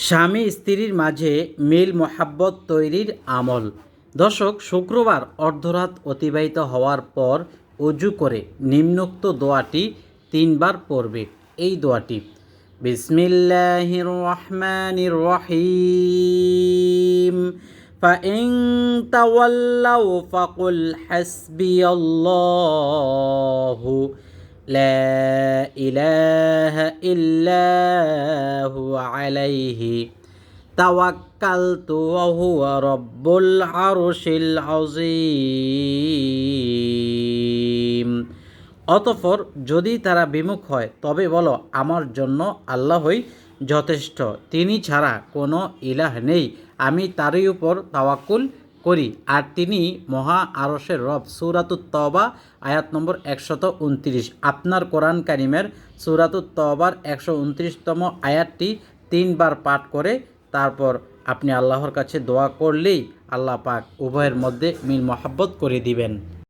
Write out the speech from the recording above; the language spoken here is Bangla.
স্বামী স্ত্রীর মাঝে মিল মোহাব্বত তৈরির আমল দর্শক শুক্রবার অর্ধরাত অতিবাহিত হওয়ার পর অজু করে নিম্নোক্ত দোয়াটি তিনবার পড়বে এই দোয়াটি বিসমিল্লাহির রহমানির রহিম فإن تولوا فقل حسبي الله لا إله إلا هو عليه توكلت وهو رب العرش العظيم অতঃপর যদি তারা বিমুখ হয় তবে বলো আমার জন্য আল্লাহই যথেষ্ট তিনি ছাড়া কোনো ইলাহ নেই আমি তারই উপর তাওয়াক্কুল করি। আর তিনি মহা আরসের রব। সুরাতুত তবা আয়াত নম্বর একশত উনত্রিশ। আপনার কোরআন কারিমের সুরাতুত তবার একশো উনত্রিশতম আয়াতটি তিনবার পাঠ করে তারপর আপনি আল্লাহর কাছে দোয়া করলেই আল্লাহ পাক উভয়ের মধ্যে মিল মহাব্বত করে দিবেন।